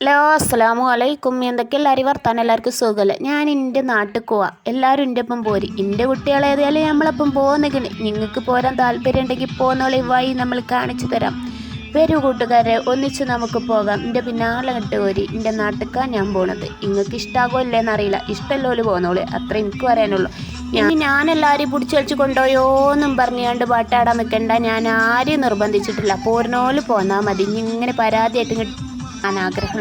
Hello അസ്സലാമു അലൈക്കും. എന്തൊക്കെ എല്ലാവരും വർത്താനം എല്ലാവർക്കും സുഖമല്ലേ ഞാൻ എന്റെ നാട്ടിൽ പോവാം. എല്ലാവരും എന്റെ ഒപ്പം പോരി. എന്റെ കുട്ടികളേതായാലും നമ്മളപ്പം പോകുന്നെങ്കിൽ നിങ്ങൾക്ക് പോരാൻ താല്പര്യം ഉണ്ടെങ്കിൽ പോകുന്നവളെ വഴി നമ്മൾ കാണിച്ചു തരാം. വരൂ കൂട്ടുകാരെ ഒന്നിച്ച് നമുക്ക് പോകാം. എന്റെ പിന്നാലെ കെട്ട് പോരി. എന്റെ നാട്ടിലേക്കാണ് ഞാൻ പോണത്. നിങ്ങൾക്ക് ഇഷ്ടാകോ ഇല്ലേന്ന് എന്നറിയില്ല ഇഷ്ടമല്ലോൽ പോകുന്നവൾ അത്ര എനിക്ക് പറയാനുള്ളൂ. ഞാൻ ഞാൻ എല്ലാവരെയും വെച്ച് കൊണ്ടുപോയോന്നും പറഞ്ഞുകൊണ്ട് പാട്ടാടാൻ നിൽക്കണ്ട ഞാൻ ആരെയും നിർബന്ധിച്ചിട്ടില്ല. പോരുന്നോൽ പോന്നാൽ മതി. ഇങ്ങനെ പരാതിയായിട്ട്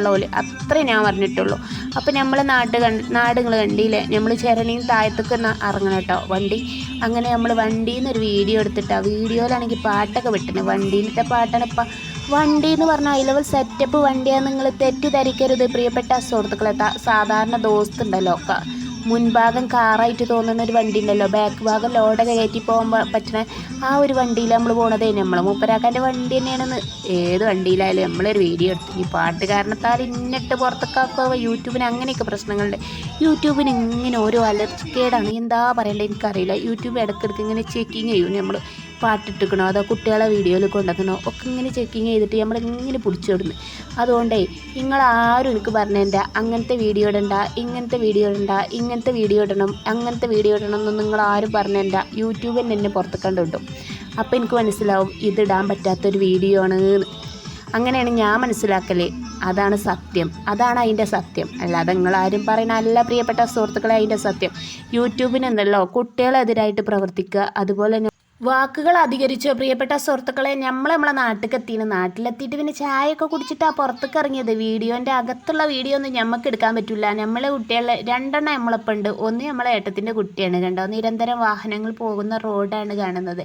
പോലെ. അത്രേ ഞാൻ പറഞ്ഞിട്ടുള്ളൂ. അപ്പോൾ നമ്മൾ നാട് കണ്ട് നാടുകൾ കണ്ടില്ലേ? നമ്മൾ ചിരണിയും താഴത്തേക്ക് ഇറങ്ങണം കേട്ടോ വണ്ടി. അങ്ങനെ നമ്മൾ വണ്ടിയിൽ നിന്ന് ഒരു വീഡിയോ എടുത്തിട്ട് ആ വീഡിയോയിലാണെങ്കിൽ പാട്ടൊക്കെ വിട്ടുന്നത് വണ്ടിയിലത്തെ പാട്ടാണ് ഇപ്പം വണ്ടി എന്ന് പറഞ്ഞാൽ ഹൈ ലെവൽ സെറ്റപ്പ് വണ്ടിയാണ് നിങ്ങൾ തെറ്റിദ്ധരിക്കരുത്. പ്രിയപ്പെട്ട സുഹൃത്തുക്കളെ സാധാരണ ദോസ്ത് ഉണ്ടല്ലോ ക- മുൻഭാഗം കാറായിട്ട് തോന്നുന്ന ഒരു വണ്ടി ഉണ്ടല്ലോ ബാക്ക് ഭാഗം ലോഡൊക്കെ കയറ്റി പോകാൻ പറ്റുന്ന ആ ഒരു വണ്ടിയിൽ നമ്മൾ പോണതേ. നമ്മളെ മൂപ്പരാക്കാന്റെ വണ്ടി തന്നെയാണെന്ന് ഏത് വണ്ടിയിലായാലും നമ്മളൊരു വീഡിയോ എടുത്തു ഈ പാട്ട് കാരണത്താൽ ഇന്നിട്ട് പുറത്തൊക്കെ യൂട്യൂബിന് അങ്ങനെയൊക്കെ പ്രശ്നങ്ങളുണ്ട്. യൂട്യൂബിന് ഇങ്ങനെ ഓരോ അലർച്ചക്കേടാണ് എന്താ പറയണ്ടത് എനിക്കറിയില്ല. യൂട്യൂബ് ഇടയ്ക്കിടയ്ക്ക് ഇങ്ങനെ ചെക്കിങ് ചെയ്യും നമ്മൾ പാട്ടിട്ടിക്കണോ അതോ കുട്ടികളെ വീഡിയോയിൽ കൊണ്ടുവക്കണോ ഒക്കെ ഇങ്ങനെ ചെക്കിങ് ചെയ്തിട്ട് നമ്മൾ ഇങ്ങനെ പിടിച്ചിടുന്നു അതുകൊണ്ടേ നിങ്ങൾ ആരും എനിക്ക് പറഞ്ഞതിന്റെ അങ്ങനത്തെ വീഡിയോ ഇടണ്ട ഇങ്ങനത്തെ വീഡിയോ ഇടണ്ട ഇങ്ങനത്തെ വീഡിയോ ഇടണം അങ്ങനത്തെ വീഡിയോ ഇടണം എന്ന് നിങ്ങൾ ആരും പറഞ്ഞതിന്റെ യൂട്യൂബിൽ എന്നെ പുറത്ത് കണ്ടു കിട്ടും അപ്പോൾ എനിക്ക് മനസ്സിലാവും ഇതിടാൻ പറ്റാത്തൊരു വീഡിയോ ആണ് അങ്ങനെയാണ് ഞാൻ മനസ്സിലാക്കൽ. അതാണ് സത്യം. അതാണ് അതിന്റെ സത്യം. അല്ലാതെ നിങ്ങളാരും പറയുന്ന അല്ല പ്രിയപ്പെട്ട സുഹൃത്തുക്കളെ അതിന്റെ സത്യം. യൂട്യൂബിനെന്തല്ലോ കുട്ടികളെതിരായിട്ട് പ്രവർത്തിക്കുക. അതുപോലെ വാക്കുകൾ അധികരിച്ചോ പ്രിയപ്പെട്ട സുഹൃത്തുക്കളെ നമ്മൾ നമ്മളെ നാട്ടിലേക്ക് എത്തിയാണ് നാട്ടിലെത്തിയിട്ട് പിന്നെ ചായയൊക്കെ കുടിച്ചിട്ടാണ് പുറത്തേക്ക് ഇറങ്ങിയത് വീഡിയോന്റെ അകത്തുള്ള വീഡിയോ ഒന്നും ഞമ്മക്ക് എടുക്കാൻ പറ്റില്ല നമ്മളെ കുട്ടികളെ രണ്ടെണ്ണം നമ്മളിപ്പോൾ ഉണ്ട് ഒന്ന് നമ്മളെ ഏട്ടത്തിന്റെ കുട്ടിയാണ് കണ്ടോ? നിരന്തരം വാഹനങ്ങൾ പോകുന്ന റോഡാണ് കാണുന്നത്.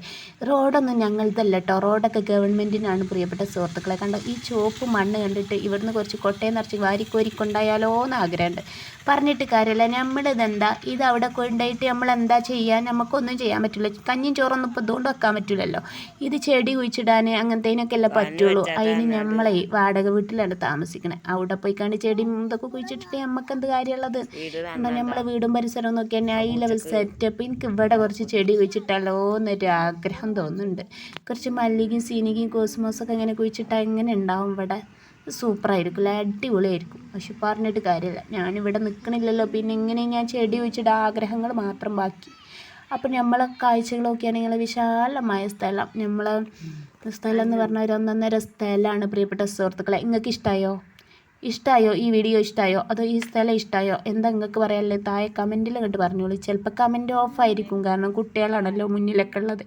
റോഡൊന്നും ഞങ്ങളതല്ല കേട്ടോ റോഡൊക്കെ ഗവൺമെന്റിനാണ് പ്രിയപ്പെട്ട സുഹൃത്തുക്കളെ കണ്ടോ? ഈ ചുവപ്പ് മണ്ണ് കണ്ടിട്ട് ഇവിടുന്ന് കുറച്ച് കൊട്ടയം നിറച്ച് വാരിക്കോരിക്കൊണ്ടായാലോ എന്ന് ആഗ്രഹമുണ്ട് പറഞ്ഞിട്ട് കാര്യമില്ല. നമ്മളിതെന്താ? ഇത് അവിടെ കൊണ്ടുപോയിട്ട് നമ്മൾ എന്താ ചെയ്യാൻ നമുക്കൊന്നും ചെയ്യാൻ പറ്റില്ല. കഞ്ഞിയും ചോറൊന്നും ഇപ്പോൾ ഇതുകൊണ്ട് വെക്കാൻ പറ്റില്ലല്ലോ ഇത് ചെടി കുഴിച്ചിടാൻ അങ്ങനത്തേനൊക്കെ അല്ലേ പറ്റുള്ളൂ. അതിന് നമ്മളെ വാടക വീട്ടിലാണ് താമസിക്കണേ. അവിടെ പോയി കണ്ട് ചെടി ഇതൊക്കെ കുഴിച്ചിട്ടിട്ട് നമുക്ക് എന്ത് കാര്യമുള്ളത് നമ്മളെ വീടും പരിസരവും നോക്കി തന്നെ ഹൈ ലെവൽ സെറ്റപ്പ് എനിക്ക് ഇവിടെ കുറച്ച് ചെടി കുഴിച്ചിട്ടാലോ എന്നൊരു ആഗ്രഹം തോന്നുന്നുണ്ട്. കുറച്ച് മല്ലികയും സീനികയും കോസ്മോസൊക്കെ ഇങ്ങനെ കുഴിച്ചിട്ടാൽ എങ്ങനെ ഉണ്ടാവും ഇവിടെ? സൂപ്പറായിരിക്കും. അല്ലേ? അടിപൊളിയായിരിക്കും. പക്ഷെ പറഞ്ഞിട്ട് കാര്യമില്ല. ഞാനിവിടെ നിൽക്കണില്ലല്ലോ പിന്നെ ഇങ്ങനെ ഞാൻ ചെടി വെച്ചിട്ട് ആഗ്രഹങ്ങൾ മാത്രം ബാക്കി. അപ്പം നമ്മളെ കാഴ്ചകളൊക്കെയാണെങ്കിൽ വിശാലമായ സ്ഥലം. നമ്മളെ സ്ഥലം എന്ന് പറഞ്ഞാൽ ഒരു ഒന്നൊന്നര സ്ഥലമാണ് പ്രിയപ്പെട്ട സുഹൃത്തുക്കളെ. നിങ്ങൾക്ക് ഇഷ്ടമായോ ഇഷ്ടമായോ ഈ വീഡിയോ ഇഷ്ടമായോ അതോ ഈ സ്ഥലം ഇഷ്ടമായോ എന്താ നിങ്ങൾക്ക് പറയാനുള്ളത്? താഴെ കമന്റിൽ കണ്ട് പറഞ്ഞോളൂ. ചിലപ്പോൾ കമന്റ് ഓഫായിരിക്കും. കാരണം കുട്ടികളാണല്ലോ മുന്നിലൊക്കെ ഉള്ളത്.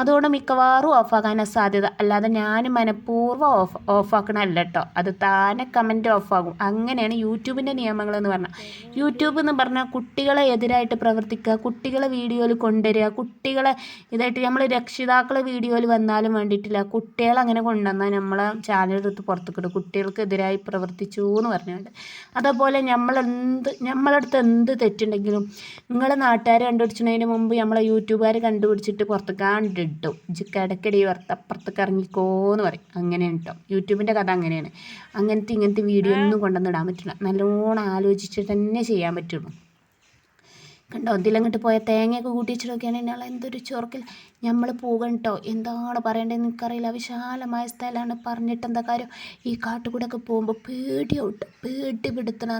അതുകൊണ്ട് മിക്കവാറും ഓഫാകാനാണ് സാധ്യത. അല്ലാതെ ഞാൻ മനഃപൂർവം ഓഫ് ഓഫാക്കണമല്ല കേട്ടോ അത് താനെ കമന്റ് ഓഫാകും. അങ്ങനെയാണ് യൂട്യൂബിന്റെ നിയമങ്ങളെന്ന് പറഞ്ഞാൽ യൂട്യൂബ് എന്ന് പറഞ്ഞാൽ കുട്ടികളെ എതിരായിട്ട് പ്രവർത്തിക്കുക കുട്ടികളെ വീഡിയോയിൽ കൊണ്ടുവരിക കുട്ടികളെ ഇതായിട്ട് നമ്മൾ രക്ഷിതാക്കളെ വീഡിയോയിൽ വന്നാലും വേണ്ടിയിട്ടില്ല. കുട്ടികളെ അങ്ങനെ കൊണ്ടുവന്നാൽ നമ്മളെ ചാനൽ എടുത്ത് പുറത്തേക്കിടും കുട്ടികൾക്കെതിരായി പ്രവർത്തിച്ചു എന്ന് പറഞ്ഞുകൊണ്ട്. അതേപോലെ നമ്മളെന്ത് നമ്മളടുത്ത് എന്ത് തെറ്റുണ്ടെങ്കിലും നിങ്ങളെ നാട്ടുകാർ കണ്ടുപിടിച്ചതിന് മുമ്പ് നമ്മളെ യൂട്യൂബുകാർ കണ്ടുപിടിച്ചിട്ട് പുറത്തേക്കാണ്ട് ഇട്ടും ഇടയ്ക്കിടെ അപ്പുറത്തേക്ക് ഇറങ്ങിക്കോ എന്ന് പറയും. അങ്ങനെയാണ് കേട്ടോ യൂട്യൂബിന്റെ കഥ അങ്ങനെയാണ്. അങ്ങനത്തെ ഇങ്ങനത്തെ വീഡിയോ ഒന്നും കൊണ്ടുവന്നിടാൻ പറ്റില്ല. നല്ലോണം ആലോചിച്ചിട്ട് തന്നെ ചെയ്യാൻ പറ്റുള്ളൂ. കണ്ടോ? ഇതിലങ്ങോട്ട് പോയ തേങ്ങയൊക്കെ കൂട്ടിച്ചിട്ടൊക്കെയാണ് ഇയാൾ എന്തൊരു ചൊറക്കിൽ നമ്മൾ പോകണം കേട്ടോ എന്താണ് പറയേണ്ടതെന്ന് എനിക്കറിയില്ല. വിശാലമായ സ്ഥലമാണ് പറഞ്ഞിട്ട് എന്താ കാര്യം? ഈ കാട്ടുകൂടെയൊക്കെ പോകുമ്പോൾ പേടിയാവും കേട്ടോ പേടി പെടുത്തണ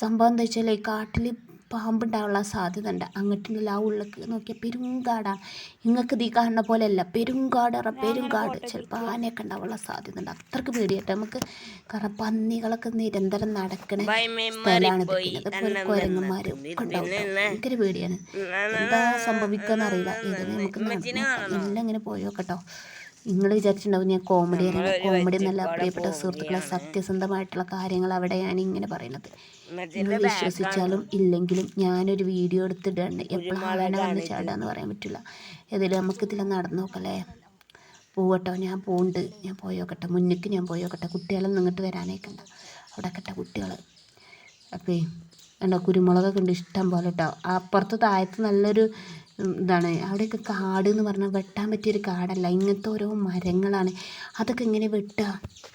സംഭവം എന്താ വെച്ചാൽ ഈ കാട്ടിൽ പാമ്പുണ്ടാവാനുള്ള സാധ്യത ഉണ്ട് അങ്ങോട്ടുള്ള ആ ഉള്ളിലേക്ക് നോക്കിയാൽ പെരുങ്കാടാണ് നിങ്ങൾക്ക് ഇത് കാണുന്ന പോലെയല്ല. പെരുങ്കാട് പറ പെരുങ്കാട്. ചിലപ്പോൾ ആനയൊക്കെ ഉണ്ടാവാനുള്ള സാധ്യത ഉണ്ട് അത്രയ്ക്ക് പേടിയായിട്ട് നമുക്ക് കാരണം പന്നികളൊക്കെ നിരന്തരം നടക്കണ സ്ഥലമാണ് അതുപോലെ കുരങ്ങന്മാരും ഒക്കെ ഉണ്ടാവും. ഭയങ്കര പേടിയാണ്. എന്താ സംഭവിക്കാന്ന് അറിയില്ല. ഇതിന് നമുക്ക് എല്ലാം ഇങ്ങനെ പോയോ കേട്ടോ നിങ്ങൾ വിചാരിച്ചിട്ടുണ്ടാവും ഞാൻ കോമഡി അറിയണം കോമഡി എന്നല്ല പ്രിയപ്പെട്ട സുഹൃത്തുക്കളെ സത്യസന്ധമായിട്ടുള്ള കാര്യങ്ങൾ അവിടെയാണ് ഞാൻ ഇങ്ങനെ പറയുന്നത്. നിങ്ങൾ വിശ്വസിച്ചാലും ഇല്ലെങ്കിലും ഞാനൊരു വീഡിയോ എടുത്തിട്ടുണ്ട്. എപ്പോഴാണ് വന്ന് ചാടാന്ന് പറയാൻ പറ്റില്ല. ഇതിൽ നടന്നു നോക്കല്ലേ? പോവട്ടോ ഞാൻ പോകുന്നുണ്ട് ഞാൻ പോയോക്കട്ടെ. മുന്നിക്ക് ഞാൻ പോയോക്കട്ടെ. കുട്ടികളെ ഇങ്ങോട്ട് വരാനേക്കണ്ട അവിടെ കെട്ട കുട്ടികൾ അപ്പേ കണ്ടോ കുരുമുളകൊക്കെ ഉണ്ട് ഇഷ്ടം പോലെ കേട്ടോ അപ്പുറത്ത് താഴത്ത് നല്ലൊരു ഇതാണ്. അവിടെയൊക്കെ കാട് എന്ന് പറഞ്ഞാൽ വെട്ടാൻ പറ്റിയൊരു കാടല്ല. ഇങ്ങനത്തെ ഓരോ മരങ്ങളാണ്. അതൊക്കെ ഇങ്ങനെ വെട്ടുക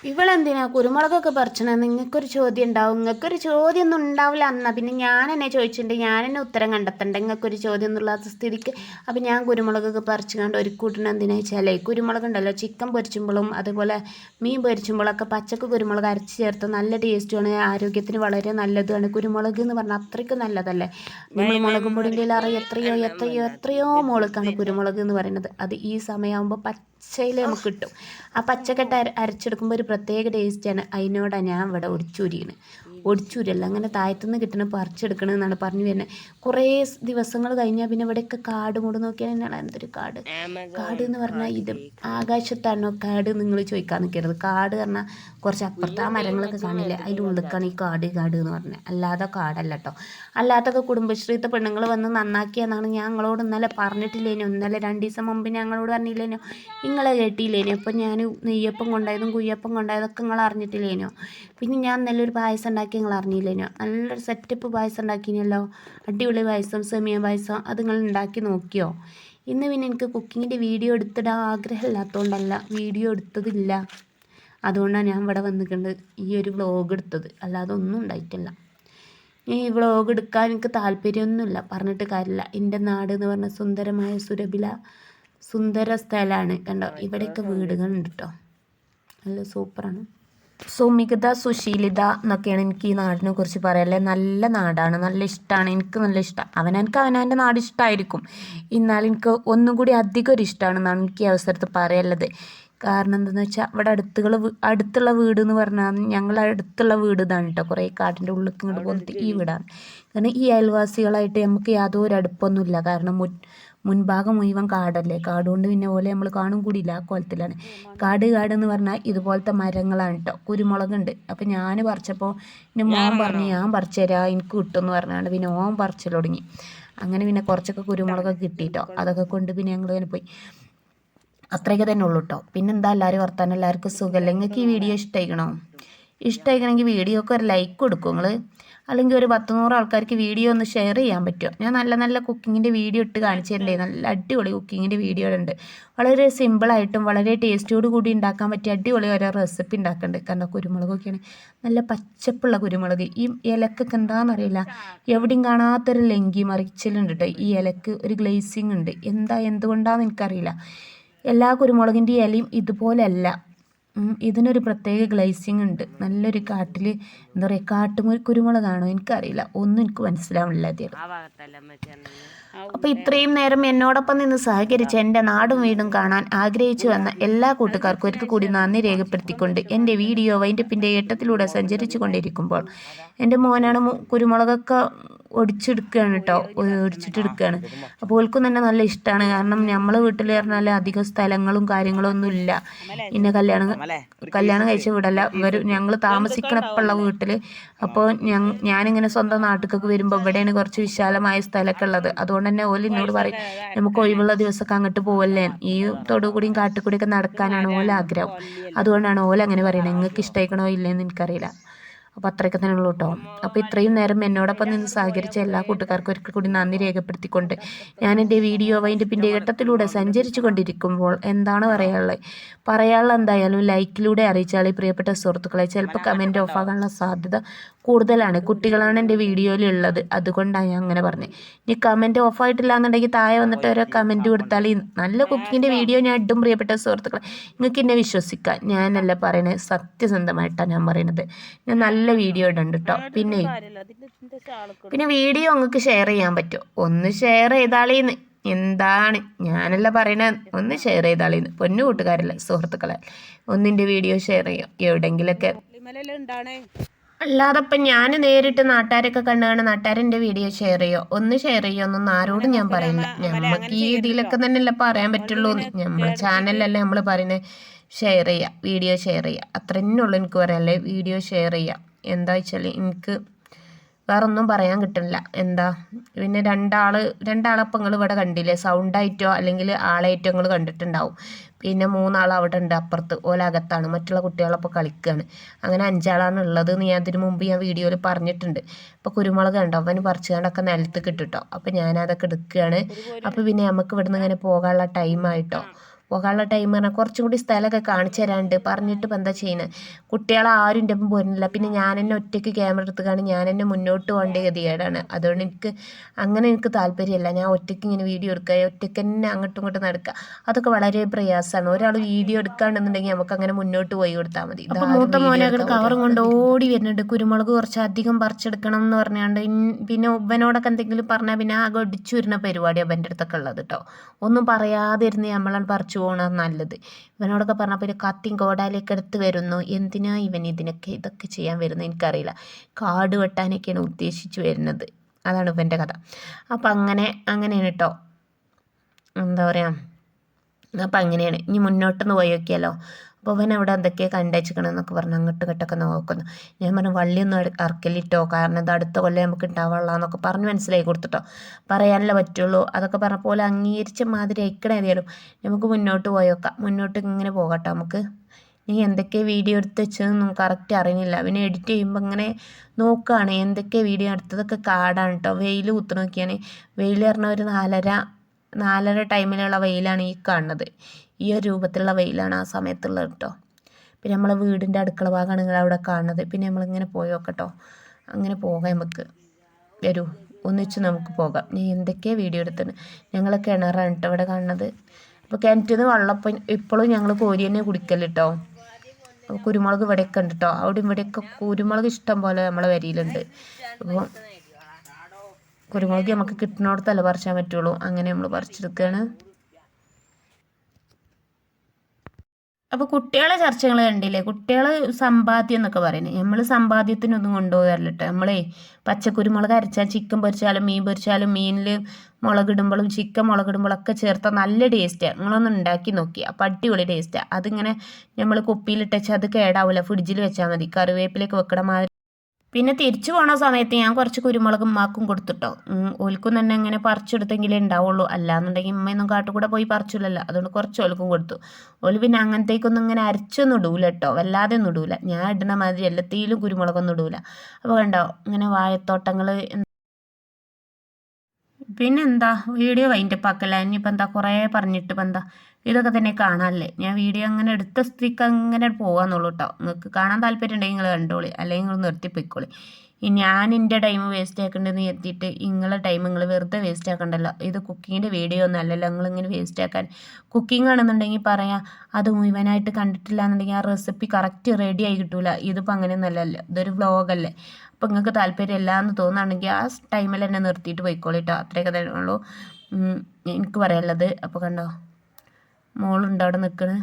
ഇവളെന്തിനാ കുരുമുളകൊക്കെ പറിച്ചണ? നിങ്ങൾക്കൊരു ചോദ്യം ഉണ്ടാവും. നിങ്ങൾക്കൊരു ചോദ്യം ഒന്നും ഉണ്ടാവില്ല എന്നാൽ പിന്നെ ഞാൻ എന്നെ ചോദിച്ചിട്ടുണ്ട്. ഞാൻ എന്നെ ഉത്തരം കണ്ടെത്തണ്ട? നിങ്ങൾക്കൊരു ചോദ്യം ഒന്നുമില്ലാത്ത സ്ഥിതിക്ക് അപ്പം ഞാൻ കുരുമുളകൊക്കെ പറിച്ചു കണ്ട് ഒരു കൂട്ടിന് എന്തിനാ വെച്ചാലേ? കുരുമുളക് ഉണ്ടല്ലോ. ചിക്കൻ പൊരിച്ചുമ്പോഴും അതുപോലെ മീൻ പൊരിച്ചുമ്പോഴൊക്കെ പച്ചക്ക് കുരുമുളക് അരച്ച് ചേർത്ത് നല്ല ടേസ്റ്റുമാണ് ആരോഗ്യത്തിന് വളരെ നല്ലതുമാണ്. കുരുമുളക് എന്ന് പറഞ്ഞാൽ അത്രയ്ക്ക് നല്ലതല്ലേ? നമ്മൾ മുളകും പൊടിന്റെ എത്രയോ എത്രയോ എത്രയോ മുളക്കാണ് കുരുമുളക് എന്ന് പറയുന്നത്. അത് ഈ സമയമാകുമ്പോൾ പച്ചയിൽ നമുക്ക് കിട്ടും. ആ പച്ചക്കെട്ട് അര അരച്ചെടുക്കുമ്പോൾ ഒരു പ്രത്യേക ടേസ്റ്റാണ് അതിനോടാണ് ഞാൻ ഇവിടെ ഒടിച്ചൂരിയാണ് ഒടിച്ചൂരല്ല. അങ്ങനെ താഴത്തുനിന്ന് കിട്ടണ പറിച്ചെടുക്കണമെന്നാണ് പറഞ്ഞു വരുന്നത് കുറേ ദിവസങ്ങൾ കഴിഞ്ഞാൽ പിന്നെ ഇവിടെയൊക്കെ കാട് മൂട് നോക്കിയാൽ തന്നെയാണ് എന്തൊരു കാട്? കാട് എന്ന് പറഞ്ഞാൽ ഇത് ആകാശത്താണോ കാട് നിങ്ങൾ ചോദിക്കാൻ നിൽക്കരുത്. കാട് പറഞ്ഞാൽ കുറച്ച് അപ്പുറത്ത് ആ മരങ്ങളൊക്കെ കാണില്ലേ? അതിന്റെ ഉള്ളിക്കാണ് ഈ കാട് കാട് എന്ന് പറഞ്ഞത് അല്ലാതെ കാടല്ല കേട്ടോ അല്ലാത്തൊക്കെ കുടുംബശ്രീത്തെ പെണ്ണുങ്ങൾ വന്ന് നന്നാക്കിയെന്നാണ് ഞാൻ ഞങ്ങളോട് ഇന്നലെ പറഞ്ഞിട്ടില്ലേനോ? ഇന്നലെ രണ്ട് ദിവസം മുമ്പ് ഞങ്ങളോട് പറഞ്ഞില്ലേനോ? നിങ്ങളെ കേട്ടില്ലേനോ? അപ്പം ഞാൻ നെയ്യപ്പം കൊണ്ടായതും കുയ്യപ്പം കൊണ്ടായതൊക്കെ നിങ്ങൾ അറിഞ്ഞിട്ടില്ലേനോ? പിന്നെ ഞാൻ നല്ലൊരു പായസം ഉണ്ടാക്കി നിങ്ങൾ അറിഞ്ഞില്ലേനോ നല്ലൊരു സെറ്റപ്പ് പായസം ഉണ്ടാക്കിനല്ലോ. അടിപൊളി പായസം സെമിയ പായസം അത് നിങ്ങൾ ഉണ്ടാക്കി നോക്കിയോ? ഇന്ന് പിന്നെ എനിക്ക് കുക്കിങ്ങിന്റെ വീഡിയോ എടുത്തിടാൻ ആഗ്രഹമില്ലാത്തതുകൊണ്ടല്ല വീഡിയോ എടുത്തതില്ല. അതുകൊണ്ടാണ് ഞാൻ ഇവിടെ വന്നിട്ടുണ്ട് ഈ ഒരു വ്ളോഗ് എടുത്തത്. അല്ലാതെ ഒന്നും ഉണ്ടായിട്ടില്ല. ഈ വ്ളോഗ് എടുക്കാൻ എനിക്ക് താല്പര്യമൊന്നുമില്ല. പറഞ്ഞിട്ട് കാര്യമില്ല. എന്റെ നാട് എന്ന് പറഞ്ഞ സുന്ദരമായ സുരഭില സുന്ദര സ്ഥലമാണ്. കണ്ടോ? ഇവിടെയൊക്കെ വീടുകളുണ്ട് കേട്ടോ നല്ല സൂപ്പറാണ്. സുമികത സുശീലിത എന്നൊക്കെയാണ് എനിക്ക് ഈ നാടിനെ കുറിച്ച് പറയാല്ലേ നല്ല നാടാണ് നല്ല ഇഷ്ടമാണ് എനിക്ക് നല്ല ഇഷ്ടം. അവനെനിക്ക് അവനവന്റെ നാട് ഇഷ്ടമായിരിക്കും എന്നാൽ എനിക്ക് ഒന്നും കൂടി അധികം ഒരു ഇഷ്ടമാണെന്നാണ് എനിക്ക് ഈ അവസരത്തിൽ പറയാനുള്ളത് കാരണം എന്താണെന്ന് വെച്ചാൽ ഇവിടെ അടുത്തുള്ള അടുത്തുള്ള വീട് എന്ന് പറഞ്ഞാൽ ഞങ്ങൾ അടുത്തുള്ള വീട് ഇതാണ് കേട്ടോ കുറേ കാട്ടിന്റെ ഉള്ളിൽ ഇങ്ങോട്ട് പോകുന്നത് ഈ വീടാണ്. കാരണം ഈ അയൽവാസികളായിട്ട് നമുക്ക് യാതൊരു അടുപ്പമൊന്നുമില്ല കാരണം മുൻഭാഗം മുഴുവൻ കാടല്ലേ? കാടുകൊണ്ട് പിന്നെ പോലെ നമ്മൾ കാണും കൂടിയില്ല ആ കോലത്തിലാണ്. കാട് കാട് എന്ന് പറഞ്ഞാൽ ഇതുപോലത്തെ മരങ്ങളാണ് കേട്ടോ കുരുമുളകുണ്ട്. അപ്പം ഞാൻ പറിച്ചപ്പോൾ എന്റെ മോൻ പറഞ്ഞു ഞാൻ പറിച്ചുതരാ എനിക്ക് കിട്ടുമെന്ന് പറഞ്ഞാണ് പിന്നെ ഓൻ പറിച്ചു തുടങ്ങി. അങ്ങനെ പിന്നെ കുറച്ചൊക്കെ കുരുമുളകൊക്കെ കിട്ടിയിട്ടോ അതൊക്കെ കൊണ്ട് പിന്നെ ഞങ്ങൾ ഇങ്ങനെ പോയി. അത്രയൊക്കെ തന്നെ ഉള്ളൂ കേട്ടോ പിന്നെന്താ എല്ലാവരും വർത്താനം? എല്ലാവർക്കും സുഖമല്ലേ നിങ്ങൾക്ക് ഈ വീഡിയോ ഇഷ്ടമായിക്കണോ ഇഷ്ടമായിക്കണമെങ്കിൽ വീഡിയോക്ക് ഒരു ലൈക്ക് കൊടുക്കും നിങ്ങൾ അല്ലെങ്കിൽ ഒരു പത്ത് നൂറ് ആൾക്കാർക്ക് വീഡിയോ ഒന്ന് ഷെയർ ചെയ്യാൻ പറ്റുമോ ഞാൻ നല്ല നല്ല കുക്കിങ്ങിന്റെ വീഡിയോ ഇട്ട് കാണിച്ചു തരണ്ടേ? നല്ല അടിപൊളി കുക്കിങ്ങിന്റെ വീഡിയോ ഉണ്ട് വളരെ സിമ്പിളായിട്ടും വളരെ ടേസ്റ്റോട് കൂടി ഉണ്ടാക്കാൻ പറ്റിയ അടിപൊളി ഓരോ റെസിപ്പി ഉണ്ടാക്കുന്നുണ്ട് കാരണം കുരുമുളകൊക്കെയാണ് നല്ല പച്ചപ്പുള്ള കുരുമുളക്. ഈ ഇലക്കൊക്കെ എന്താണെന്നറിയില്ല എവിടെയും കാണാത്തൊരു ലങ്കി മറിച്ചിലുണ്ട് കേട്ടോ ഈ ഇലക്ക് ഒരു ഗ്ലേസിങ് ഉണ്ട്. എന്താ എന്തുകൊണ്ടാണെന്ന് എനിക്കറിയില്ല. എല്ലാ കുരുമുളകിന്റെ ഇലയും ഇതുപോലെയല്ല ഇതിനൊരു പ്രത്യേക ഗ്ലേസിങ് ഉണ്ട്. നല്ലൊരു കാട്ടിൽ എന്താ പറയുക കാട്ടുമുരി കുരുമുളകാണോ എനിക്കറിയില്ല. ഒന്നും എനിക്ക് മനസ്സിലാവില്ല അതിൽ അപ്പോൾ ഇത്രയും നേരം എന്നോടൊപ്പം നിന്ന് സഹകരിച്ച് എന്റെ നാടും വീടും കാണാൻ ആഗ്രഹിച്ചു വന്ന എല്ലാ കൂട്ടുകാർക്കും ഒരിക്കൽ കൂടി നന്ദി രേഖപ്പെടുത്തിക്കൊണ്ട് എന്റെ വീഡിയോ വൈൻഡപ്പിന്റെ ഏട്ടത്തിലൂടെ സഞ്ചരിച്ചു കൊണ്ടിരിക്കുമ്പോൾ എന്റെ മോനാണ് കുരുമുളകൊക്കെ ഒടിച്ചെടുക്കുകയാണ് കേട്ടോ. ഒടിച്ചിട്ടെടുക്കുകയാണ്. അപ്പോൾ ഓൾക്കും തന്നെ നല്ല ഇഷ്ടമാണ് കാരണം നമ്മളെ വീട്ടിൽ പറഞ്ഞാൽ അധികം സ്ഥലങ്ങളും കാര്യങ്ങളും ഒന്നും ഇല്ല പിന്നെ കല്യാണം കല്യാണം കഴിച്ച വീടല്ല. ഇവർ ഞങ്ങൾ താമസിക്കണപ്പുള്ള വീട്ടിൽ അപ്പോൾ ഞാനിങ്ങനെ സ്വന്തം നാട്ടിലേക്ക് വരുമ്പോൾ ഇവിടെയാണ് കുറച്ച് വിശാലമായ സ്ഥലമൊക്കെ ഉള്ളത്. അതുകൊണ്ട് തന്നെ ഓൽ എന്നോട് പറയും നമുക്ക് ഒഴിവുള്ള ദിവസമൊക്കെ അങ്ങോട്ട് പോവല്ലേ? ഈ തൊടുകൂടിയും കാട്ടുകൂടിയൊക്കെ നടക്കാനാണ് ഓല ആഗ്രഹം അതുകൊണ്ടാണ് ഓല അങ്ങനെ പറയുന്നത് നിങ്ങൾക്ക് ഇഷ്ടമായിക്കണോ ഇല്ലയെന്ന് എനിക്കറിയില്ല. അപ്പോൾ അത്രയൊക്കെ തന്നെ ഉള്ളൂ കേട്ടോ അപ്പോൾ ഇത്രയും നേരം എന്നോടൊപ്പം നിന്ന് സഹകരിച്ച എല്ലാ കൂട്ടുകാർക്കും ഒരിക്കൽ കൂടി നന്ദി രേഖപ്പെടുത്തിക്കൊണ്ട് ഞാൻ എന്റെ വീഡിയോ പിന്നെ ഘട്ടത്തിലൂടെ സഞ്ചരിച്ചു കൊണ്ടിരിക്കുമ്പോൾ എന്താണ് പറയാനുള്ളത്? പറയാനുള്ള എന്തായാലും ലൈക്കിലൂടെ അറിയിച്ചാൽ പ്രിയപ്പെട്ട സുഹൃത്തുക്കളെ ചിലപ്പോൾ കമന്റ് ഓഫ് ആകാനുള്ള സാധ്യത കൂടുതലാണ്. കുട്ടികളാണ് എന്റെ വീഡിയോയിലുള്ളത്. അതുകൊണ്ടാണ് ഞാൻ അങ്ങനെ പറഞ്ഞത് ഇനി കമന്റ് ഓഫ് ആയിട്ടില്ല എന്നുണ്ടെങ്കിൽ താഴെ വന്നിട്ട് ഓരോ കമന്റ് കൊടുത്താൽ നല്ല കുക്കിങ്ങിന്റെ വീഡിയോ ഞാൻ ഇടും പ്രിയപ്പെട്ട സുഹൃത്തുക്കളെ. നിങ്ങൾക്ക് എന്നെ വിശ്വസിക്കാം. ഞാനല്ല പറയണത് സത്യസന്ധമായിട്ടാണ് ഞാൻ പറയണത്. ഞാൻ നല്ല വീഡിയോ ഇടുന്നുണ്ട് കേട്ടോ പിന്നെ പിന്നെ വീഡിയോ നിങ്ങൾക്ക് ഷെയർ ചെയ്യാൻ പറ്റുമോ? ഒന്ന് ഷെയർ ചെയ്താളീന്ന്. എന്താണ്? ഞാനല്ല പറയണത് ഒന്ന് ഷെയർ ചെയ്താളീന്ന്. പൊന്നു കൂട്ടുകാരല്ല സുഹൃത്തുക്കളെ. ഒന്നിന്റെ വീഡിയോ ഷെയർ ചെയ്യാം? എവിടെങ്കിലൊക്കെ. അല്ലാതെ ഇപ്പം ഞാൻ നേരിട്ട് നാട്ടുകാരൊക്കെ കണ്ടാണ് നാട്ടുകാരെന്റെ വീഡിയോ ഷെയർ ചെയ്യോ? ഒന്ന് ഷെയർ ചെയ്യോ? ഒന്നും ആരോടും ഞാൻ പറയില്ല. നമുക്ക് ഈ ഇതിലൊക്കെ തന്നെയല്ലേ പറയാൻ പറ്റുള്ളൂ. നമ്മളെ ചാനലല്ലേ നമ്മൾ പറയുന്നത് ഷെയർ ചെയ്യുക വീഡിയോ ഷെയർ ചെയ്യുക അത്ര തന്നെ ഉള്ളൂ എനിക്ക് പറയാനല്ലേ വീഡിയോ ഷെയർ ചെയ്യുക എന്താ വെച്ചാൽ എനിക്ക് വേറൊന്നും പറയാൻ കിട്ടുന്നില്ല. എന്താ? പിന്നെ രണ്ടാൾ രണ്ടാളപ്പം നിങ്ങൾ ഇവിടെ കണ്ടില്ലേ? സൗണ്ടായിട്ടോ അല്ലെങ്കിൽ ആളായിട്ടോ നിങ്ങൾ കണ്ടിട്ടുണ്ടാവും. പിന്നെ മൂന്നാൾ അവിടെ ഉണ്ട് അപ്പുറത്ത്. ഓലകത്താണ് മറ്റുള്ള കുട്ടികളപ്പോൾ കളിക്കുകയാണ് അങ്ങനെ അഞ്ചാളാണ് ഉള്ളത് എന്ന് ഞാൻ അതിന് മുമ്പ് ഞാൻ വീഡിയോയിൽ പറഞ്ഞിട്ടുണ്ട്. അപ്പോൾ കുരുമുളക് കണ്ടോ? അവന് പറിച്ചുകൊണ്ടൊക്കെ നിലത്ത് കിട്ടിട്ടോ. അപ്പോൾ ഞാനതൊക്കെ എടുക്കുകയാണ്. അപ്പോൾ പിന്നെ നമുക്ക് ഇവിടുന്ന് ഇങ്ങനെ പോകാനുള്ള ടൈമായിട്ടോ പോകാനുള്ള ടൈം പറഞ്ഞാൽ കുറച്ചും കൂടി സ്ഥലമൊക്കെ കാണിച്ചു തരാണ്ട്. പറഞ്ഞിട്ട് ഇപ്പം എന്താ ചെയ്യുന്നത് കുട്ടികളെ ആരും എന്റെ ഒപ്പം പോരുന്നില്ല. പിന്നെ ഞാൻ എന്നെ ഒറ്റയ്ക്ക് ക്യാമറ എടുത്ത് എടുത്തുകൊണ്ട് ഞാൻ എന്നെ മുന്നോട്ട് പോകേണ്ട ഗതികേടാണ്. അതുകൊണ്ട് എനിക്ക് അങ്ങനെ എനിക്ക് താല്പര്യമില്ല. ഞാൻ ഒറ്റയ്ക്ക് ഇങ്ങനെ വീഡിയോ എടുക്കുക ഒറ്റയ്ക്ക് തന്നെ അങ്ങോട്ടും ഇങ്ങോട്ടും നടക്കുക. അതൊക്കെ വളരെ പ്രയാസമാണ്. ഒരാൾ വീഡിയോ എടുക്കാണ്ടെന്നുണ്ടെങ്കിൽ നമുക്ക് അങ്ങനെ മുന്നോട്ട് പോയി കൊടുത്താൽ മതി. മൂത്ത മോനെ അങ്ങോട്ട് കവറും കൊണ്ട് ഓടി വരുന്നുണ്ട്. കുരുമുളക് കുറച്ചധികം പറിച്ചെടുക്കണം എന്ന് പറഞ്ഞാണ്ട് പിന്നെ ഉപ്പനോടൊക്കെ എന്തെങ്കിലും പറഞ്ഞാൽ പിന്നെ ആകെ ഒടിച്ചു വരുന്ന പരിപാടിയാണ് അവന്റെ അടുത്തൊക്കെ ഉള്ളത് കേട്ടോ ഒന്നും പറയാതിരുന്ന് നമ്മളാണ് പറിച്ചു പോകണത് നല്ലത്. ഇവനോടൊക്കെ പറഞ്ഞപ്പോൾ ഒരു കത്തിയും കോടാലേക്ക് എടുത്ത് വരുന്നു. എന്തിനാ ഇവൻ ഇതിനൊക്കെ ഇതൊക്കെ ചെയ്യാൻ വരുന്നത് എനിക്കറിയില്ല. കാട് വെട്ടാനൊക്കെയാണ് ഉദ്ദേശിച്ച് വരുന്നത്. അതാണ് ഇവന്റെ കഥ. അപ്പം അങ്ങനെ അങ്ങനെയാണ് കേട്ടോ എന്താ പറയുക അപ്പം അങ്ങനെയാണ്. ഇനി മുന്നോട്ടൊന്ന് പോയി നോക്കിയാലോ? അപ്പോൾ അവൻ അവിടെ എന്തൊക്കെയാണ് കണ്ടേച്ചിക്കണമെന്നൊക്കെ പറഞ്ഞ് അങ്ങോട്ട് ഇങ്ങോട്ടൊക്കെ നോക്കുന്നു. ഞാൻ പറഞ്ഞു വള്ളിയൊന്നും ഇറക്കലിട്ടോ കാരണം ഇത് അടുത്ത കൊല്ലം നമുക്ക് ഉണ്ടാവുള്ള എന്നൊക്കെ പറഞ്ഞ് മനസ്സിലാക്കി കൊടുത്തിട്ടോ. പറയാനല്ലേ പറ്റുള്ളൂ. അതൊക്കെ പറഞ്ഞ പോലെ അംഗീകരിച്ച മാതിരി അയക്കണേ ഏതായാലും. നമുക്ക് മുന്നോട്ട് പോയേക്കാം. മുന്നോട്ട് ഇങ്ങനെ പോകട്ടോ നമുക്ക്. ഇനി എന്തൊക്കെ വീഡിയോ എടുത്ത് വെച്ചതെന്നും കറക്റ്റ് അറിയുന്നില്ല. പിന്നെ എഡിറ്റ് ചെയ്യുമ്പോൾ ഇങ്ങനെ നോക്കുകയാണ് എന്തൊക്കെ വീഡിയോ എടുത്തതൊക്കെ കാടാണ് കേട്ടോ വെയിൽ കുത്തു നോക്കിയാണ്. വെയിൽ പറഞ്ഞ ഒരു നാലര നാലര ടൈമിലുള്ള വെയിലാണ് ഈ കാണുന്നത്. ഈ ഒരു രൂപത്തിലുള്ള വെയിലാണ് ആ സമയത്തുള്ളത് കേട്ടോ പിന്നെ നമ്മളെ വീടിന്റെ അടുക്കള ഭാഗമാണ് നിങ്ങൾ അവിടെ കാണുന്നത്. പിന്നെ നമ്മളിങ്ങനെ പോയോ കേട്ടോ അങ്ങനെ പോകാം നമുക്ക്. വരൂ ഒന്നിച്ച് നമുക്ക് പോകാം. ഞാൻ എന്തൊക്കെയാണ് വീഡിയോ എടുത്തത് ഞങ്ങൾ കിണറാണ് കേട്ടോ ഇവിടെ കാണുന്നത്. അപ്പോൾ കിണറ്റിൽ നിന്ന് വെള്ളം ഇപ്പോഴും ഞങ്ങൾ കോരി തന്നെ കുടിക്കൽ കേട്ടോ അപ്പോൾ കുരുമുളക് ഇവിടെയൊക്കെ ഉണ്ട് കേട്ടോ അവിടെ ഇവിടെയൊക്കെ കുരുമുളക് ഇഷ്ടം പോലെ നമ്മളെ വരിയിലുണ്ട്. അപ്പോൾ കുരുമുളക് നമുക്ക് കിട്ടുന്നിടത്തല്ല പറിച്ചാൻ പറ്റുള്ളൂ. അങ്ങനെ നമ്മൾ പറിച്ചെടുക്കുകയാണ് അപ്പോൾ കുട്ടികളെ ചർച്ചകൾ കണ്ടില്ലേ? കുട്ടികൾ സമ്പാദ്യം എന്നൊക്കെ പറയുന്നത് നമ്മൾ സമ്പാദ്യത്തിനൊന്നും കൊണ്ടുപോകാറില്ല കേട്ടോ നമ്മളേ പച്ചക്കുരുമുളക് അരച്ചാൽ ചിക്കൻ പൊരിച്ചാലും മീൻ പൊരിച്ചാലും മീനിൽ മുളകിടുമ്പോഴും ചിക്കൻ മുളകിടുമ്പോഴൊക്കെ ചേർത്താൽ നല്ല ടേസ്റ്റാണ് നിങ്ങളൊന്ന് ഉണ്ടാക്കി നോക്കി. അപ്പോൾ അടിപൊളി ടേസ്റ്റാണ് അതിങ്ങനെ നമ്മൾ കുപ്പിയിലിട്ട് വെച്ചാൽ അത് കേടാവില്ല ഫ്രിഡ്ജിൽ വെച്ചാൽ മതി. കറിവേപ്പിലേക്ക് വെക്കണ മാതിരി പിന്നെ തിരിച്ചു പോണ സമയത്ത് ഞാൻ കുറച്ച് കുരുമുളകും മാക്കും കൊടുത്തിട്ടോ. ഓൽക്കും തന്നെ ഇങ്ങനെ പറിച്ചെടുത്തെങ്കിലേ ഉണ്ടാവുള്ളൂ അല്ലാന്നുണ്ടെങ്കിൽ ഉമ്മയൊന്നും കാട്ടുകൂടെ പോയി പറിച്ചില്ലല്ലോ. അതുകൊണ്ട് കുറച്ച് ഓൽക്കും കൊടുത്തു. ഓൽ പിന്നെ അങ്ങനത്തേക്കൊന്നും ഇങ്ങനെ അരച്ചൊന്നും ഇടൂല കേട്ടോ വല്ലാതെ ഒന്നും ഇടൂല. ഞാൻ ഇടുന്ന മാതിരി എല്ലാത്തിലും കുരുമുളകൊന്നും ഇടൂല. അപ്പോൾ കണ്ടോ ഇങ്ങനെ വാഴത്തോട്ടങ്ങൾ പിന്നെന്താ വീഡിയോ വൈൻഡപ്പ് ആക്കല്ല ഇനിയിപ്പോൾ എന്താ കുറേ പറഞ്ഞിട്ട് ഇപ്പം എന്താ ഇതൊക്കെ തന്നെ കാണാനല്ലേ ഞാൻ വീഡിയോ അങ്ങനെ എടുത്ത സ്ഥിതിക്ക് അങ്ങനെ പോകാന്നുള്ളൂ കേട്ടോ നിങ്ങൾക്ക് കാണാൻ താല്പര്യം ഉണ്ടെങ്കിൽ നിങ്ങൾ കണ്ടോളി. അല്ലെങ്കിൽ നിങ്ങൾ നിർത്തിപ്പോയിക്കോളി. ഞാൻ എന്റെ ടൈം വേസ്റ്റ് ആക്കേണ്ടതെന്ന് എത്തിയിട്ട് നിങ്ങളെ ടൈം നിങ്ങൾ വെറുതെ വേസ്റ്റ് ആക്കണ്ടല്ലോ. ഇത് കുക്കിങ്ങിന്റെ വീഡിയോ ഒന്നും അല്ലല്ലോ. നിങ്ങളിങ്ങനെ വേസ്റ്റ് ആക്കാൻ. കുക്കിംഗ് ആണെന്നുണ്ടെങ്കിൽ പറയാം അത് മുഴുവനായിട്ട് കണ്ടിട്ടില്ല എന്നുണ്ടെങ്കിൽ ആ റെസിപ്പി കറക്റ്റ് റെഡി ആയി കിട്ടൂല. ഇതിപ്പോൾ അങ്ങനെയൊന്നും അല്ലല്ലോ. ഇതൊരു വ്ളോഗല്ലേ അപ്പോൾ നിങ്ങൾക്ക് താല്പര്യം ഇല്ല എന്ന് തോന്നുകയാണെങ്കിൽ ആ ടൈമിൽ തന്നെ നിർത്തിയിട്ട് പോയിക്കോളി കേട്ടോ അത്രയൊക്കെ തന്നെ ഉള്ളൂ. എനിക്ക് പറയാനുള്ളത്. അപ്പോൾ കണ്ടോ? മോളുണ്ട് അവിടെ നിൽക്കണ്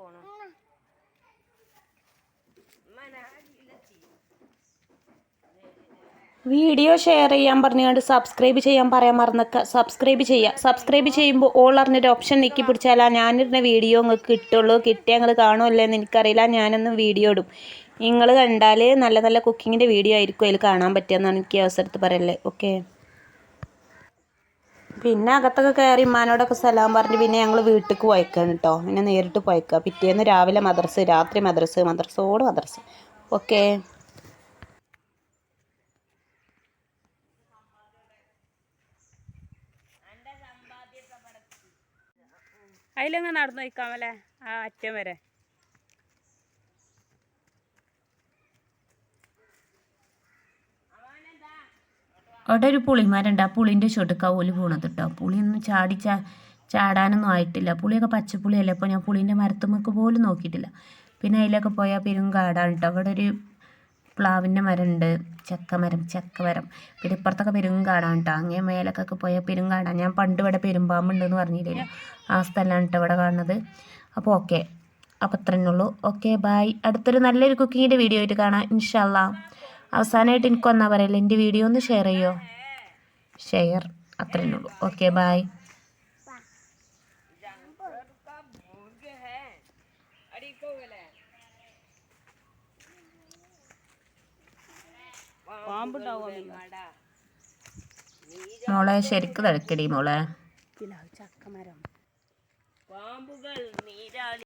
പോണം. വീഡിയോ ഷെയർ ചെയ്യാൻ പറഞ്ഞുകൊണ്ട് സബ്സ്ക്രൈബ് ചെയ്യാൻ പറയാൻ മറന്നൊക്കെ സബ്സ്ക്രൈബ് ചെയ്യുക സബ്സ്ക്രൈബ് ചെയ്യുമ്പോൾ ഓൾ അറിഞ്ഞൊരു ഓപ്ഷൻ നീക്കി പിടിച്ചാലാ ഞാനിരുന്ന വീഡിയോ നിങ്ങൾക്ക് കിട്ടുള്ളൂ. കിട്ടിയാൽ നിങ്ങൾ കാണുമല്ലോ എന്ന് എനിക്കറിയില്ല. ഞാനൊന്നും വീഡിയോ ഇടും. നിങ്ങൾ കണ്ടാൽ നല്ല നല്ല കുക്കിങ്ങിന്റെ വീഡിയോ ആയിരിക്കും അതിൽ കാണാൻ പറ്റുമെന്നാണ് എനിക്ക് അവസരത്ത് പറയല്ലേ ഓക്കെ പിന്നെ അകത്തൊക്കെ കയറി ഇമ്മാനോടൊക്കെ സലാം പറഞ്ഞ് പിന്നെ ഞങ്ങൾ വീട്ടിലേക്ക് പോയക്കാണ് കേട്ടോ പിന്നെ നേരിട്ട് പോയിക്കുക പിറ്റേന്ന് രാവിലെ മദ്രസ് രാത്രി മദ്രസ് മദ്രസോട് മദ്രസ്. ഓക്കെ. അതിലങ്ങ് നടന്നു വയ്ക്കാമല്ലേ ആ അറ്റം വരെ. അവിടെ ഒരു പുളിമാരുണ്ട്. ആ പുളിന്റെ ചൊടുക്ക ഓൽ പോണത് കേട്ടോ പുളിയൊന്നും ചാടി ചാ ചാടാനൊന്നും ആയിട്ടില്ല. പുളിയൊക്കെ പച്ചപ്പുളിയല്ലേ. അപ്പോൾ ഞാൻ പുളീന്റെ മരത്തുമ്മക്ക് പോലും നോക്കിയിട്ടില്ല. പിന്നെ അതിലൊക്കെ പോയാൽ പെരും കാടാണ് കേട്ടോ അവിടെ ഒരു പ്ലാവിന്റെ മരമുണ്ട് ചക്കമരം ചക്കമരം. പിന്നെ ഇപ്പുറത്തൊക്കെ പെരും കാടാണ് കേട്ടോ അങ്ങേ മേലക്കൊക്കെ പോയാൽ പെരും കാടാണ് ഞാൻ പണ്ട് ഇവിടെ പെരുമ്പാമ്പുണ്ടെന്ന് പറഞ്ഞില്ലല്ലോ ആ സ്ഥലമാണ് കേട്ടോ ഇവിടെ കാണുന്നത്. അപ്പോൾ ഓക്കെ. അപ്പോൾ അത്രേ ഉള്ളൂ. ഓക്കെ ബായ് അടുത്തൊരു നല്ലൊരു കുക്കിങ്ങിന്റെ വീഡിയോ ആയിട്ട് കാണാം. ഇൻഷാല്ല അവസാനമായിട്ട് എനിക്ക് വന്നാൽ പറയല്ലേ എന്റെ വീഡിയോ ഒന്ന് ഷെയർ ചെയ്യോ? ഷെയർ അത്രേ ഉള്ളൂ. ഓക്കെ ബായ് മോളെ ശരിക്ക് തളിക്കടി മോളെ. ചക്കമരം.